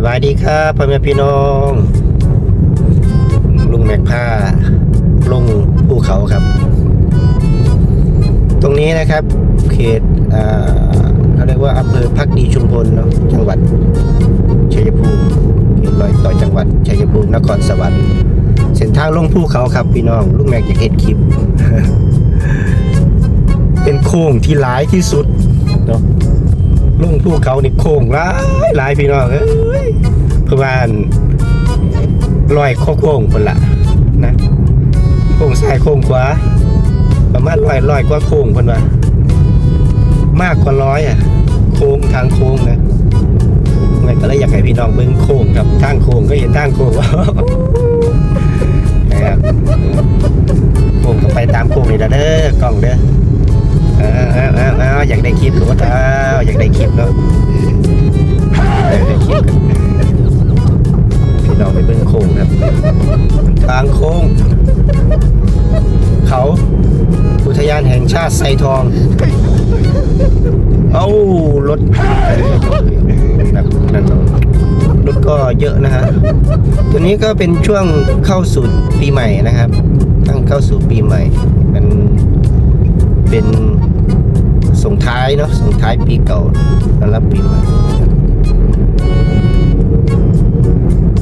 สบายดีครับพ่อแม่พี่น้อง ลุงแม็กผ้าลงภูเขาครับ ตรงนี้นะครับ เขตเขาเรียกว่าอำเภอพักดีชุมพลเนาะจังหวัดชัยภูมิเขตรอยต่อจังหวัดชัยภูมินครสวรรค์เส้นทางลงภูเขาครับพี่น้องลุงแม็กอยากเห็นคลิป เป็นโค้งที่หลายที่สุดเนาะ ภูเขานี่โค้งหลายหลายพี่น้องเอ้ยเพื่อบ้านลอยข้อโค้งคนละนะโค้งซ้ายโค้งขวาประมาณร้อยร้อยกว่าโค้งคนว่ามากกว่าร้อยอะ โค้งทางโค้งนะไงก็เลยอยากให้พี่น้องเบิ้งโค้งกับทางโค้งก็เห็นทางโค้งว่านะครับโค้งก็ไปตามโค้งนี่ละเด้อกล้องเด้อ อาเอาเอาเอยากได้คลิปหรือว่าอยากได้คลิปเนาะอยากได้คลิปพี่น้องไปเบิ้งโค้งครับทางโค้ง เขาอุทยานแห่งชาติไซทอง เอ้ารถแบบนั่นเนาะรถก็เยอะนะฮะตัวนี้ก็เป็นช่วงเข้าสู่ปีใหม่นะครับ ตั้งเข้าสู่ปีใหม่มัน เป็นส่งท้ายเนาะส่งท้ายปีเก่าต้อนรับปีใหม่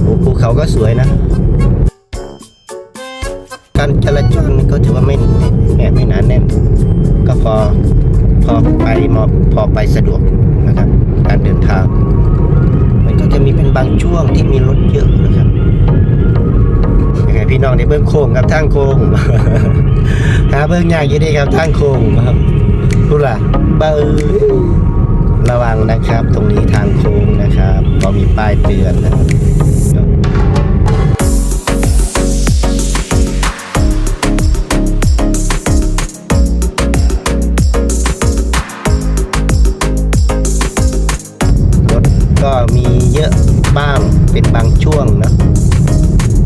โอ้ภูเขาก็สวยนะ การจราจรก็ถือว่าไม่แน่ไม่หนาแน่น ก็พอพอไปมอพอไปสะดวกนะครับการเดินทาง มันก็จะมีเป็นบางช่วงที่มีรถเยอะนะครับยังไงพี่น้องในเบื้องโค้งครับทางโค้ง หาเบื้องยากอยี่ดีครับทางโค้งครับรู้ล่ะเบอร์ระวังนะครับ ตรงนี้ทางโค้งนะครับพอมีป้ายเตือนนะครับรถก็มีเยอะบ้างเป็นบางช่วงนะ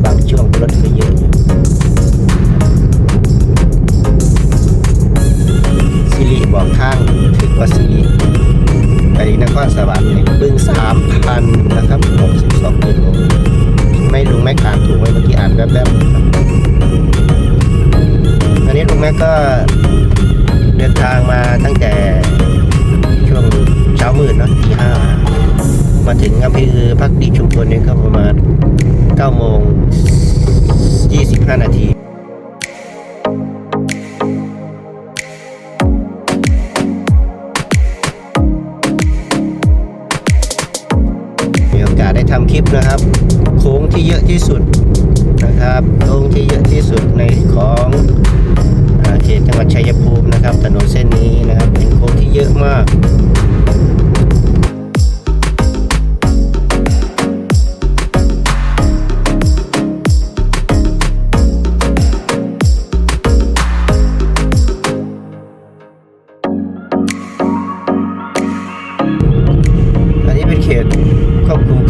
บางช่วงรถก็เยอะอยู่ บอกข้างถึงว่าสิริไปนครสวรรค์เนี่ยบึ้งสามพันนะครับหกสิบสองกิโลไม่ลุงแม่ขานถูกไว้เมื่อกี้อ่านแวบๆอันนี้ลุงแม่ก็เดินทางมาตั้งแต่ช่วงเช้ามืดเนอะตีห้ามาถึงอำเภอพักดีชุมพลเนี่ยก็ประมาณ9โมง25นาทีามคลิปนะครับ โค้งที่เยอะที่สุดนะครับโค้งที่เยอะที่สุดในของเขตจังหวัดชัยภูมินะครับ ถนนเส้นนี้นะครับเป็นโค้งที่เยอะมาก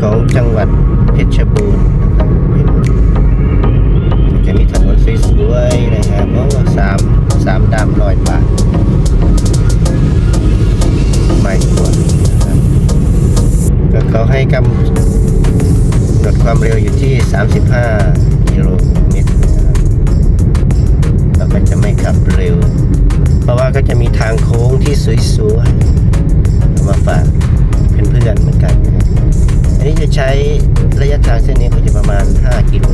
ของจังหวัดเพชรบูรณ์นะครับจะมีถนนสวยๆนะครับโอ้สามสามดามลอยบาทไม่ควรนะครับก็เขาให้กำหนดความเร็วอยู่ที่ 35 กิโลเมตรนะครับเราก็จะไม่ขับเร็ว เพราะว่าก็จะมีทางโค้งที่สวยๆมาฝาก มาณ 5 กิโล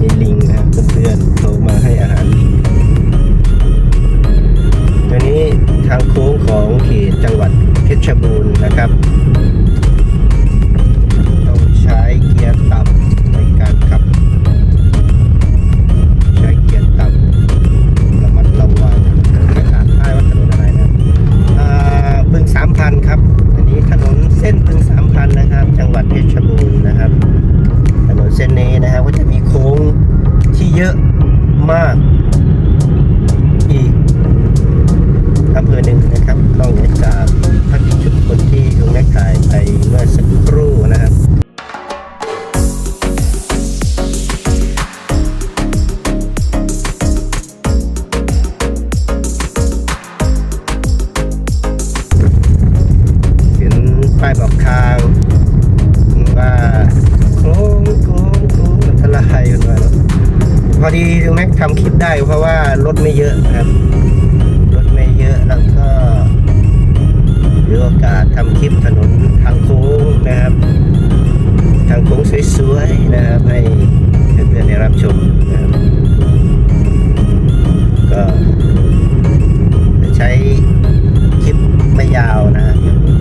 มีลิงนะครับเพื่อนๆเขามาให้อาหารลิงตัวนี้ทางโค้งของเขตจังหวัดเพชรบูรณ์นะครับ ส้นนี้นะครับก็จะมีโค้งที่เยอะมาก อีกอำเภอหนึ่งนะครับนอกเหนือจากพักชุมพลที่ลุงแม็กถ่ายไปเมื่อสักครู่นะครับเห็นป้ายบอกทาง พอดีลุงแม็กทำคลิปได้เพราะว่ารถไม่เยอะนะครับ รถไม่เยอะแล้วก็ถือโอกาสทำคลิปถนนทางโค้งนะครับ ทางโค้งสวยๆนะครับให้เพื่อนๆได้รับชมนะครับก็จะใช้คลิปไม่ยาวนะ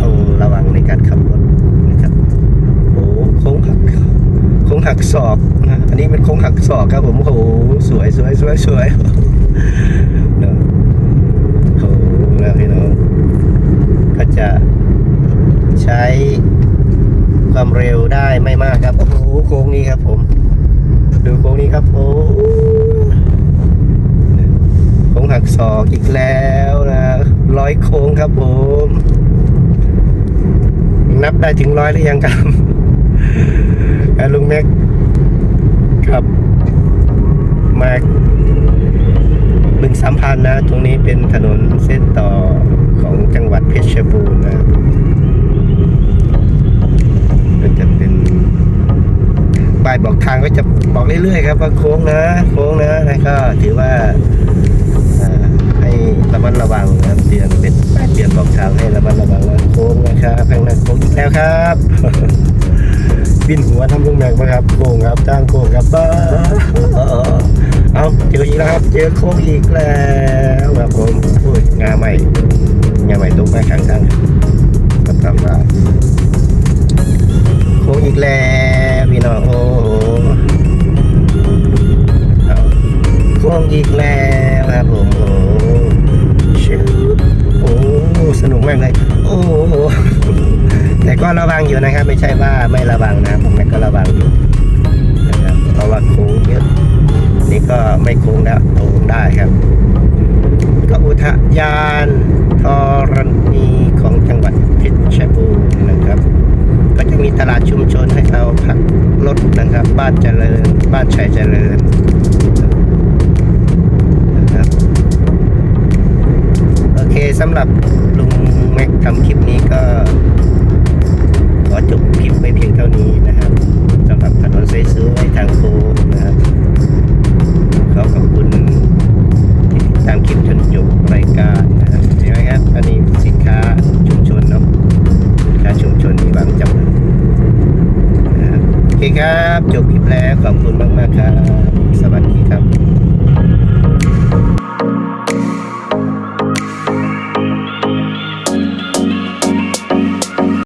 ต้องระวังในการขับรถนะครับโอ้โค้งหักโค้งหั กศอกนะอันนี้เป็นโค้งหักศอกครับผมโอ้โหสวยสวยสวยสวยเนะโอ้โหแล้วพี่น้องก็จะใช้ความเร็วได้ไม่มากครับโอ้โหโค้งนี้ครับผม ดูโค้งนี้ครับโอ้โค้งหักศอกอีกแล้วนะร้อยโค้งครับผม นับได้ถึงร้อยหรือยังครับ ลุงแม็กครับ มาบึงสามพันนะ ตรงนี้เป็นถนนเส้นต่อของจังหวัดเพชรบูรณ์นะก็จะเป็นป้ายบอกทางก็จะบอกเรื่อยๆครับว่าโค้งนะ โค้งนะแล้วก็ถือว่าให้ระมัดระวังนะครับเตือนเป็นป้ายเตือนบอกทางให้ระมัดระวังว่าโค้งนะครับข้างน้าโค้งอีกแล้วครับ บินหัวทำลุงแม็กมาครับโค้งครับจ้างโค้งครับบ้าเอาเจออีกแล้วครับ เจอโค้งอีกแล้วครับผมพูดงาใหม่งาใหม่ตกมาข้างทางก็ทำมาโค้งอีกแล้วพี่น้องโอ้โหโค้งอีกแล้วครับผมโอ้โหโอ้สนุกมากเลยโอ้โห แต่ก็ระวังอยู่นะครับ ไม่ใช่ว่าไม่ระวังนะผมก็ระวังอยู่นะครับเพราะว่าโค้งเยอะนี่ก็ไม่โค้งแล้วโค้งได้ครับ ก็อุทยานธรณีของจังหวัดเพชรบูรณ์นะครับ ก็จะมีตลาดชุมชนให้เราพักรถนะครับ บ้านเจริญ บ้านชัยเจริญนะครับโอเคสำหรับลุงแม็กทำคลิปนี้ก็ เคครับ จบคลิปแล้วขอบคุณมาก ๆ ครับ สวัสดีครับ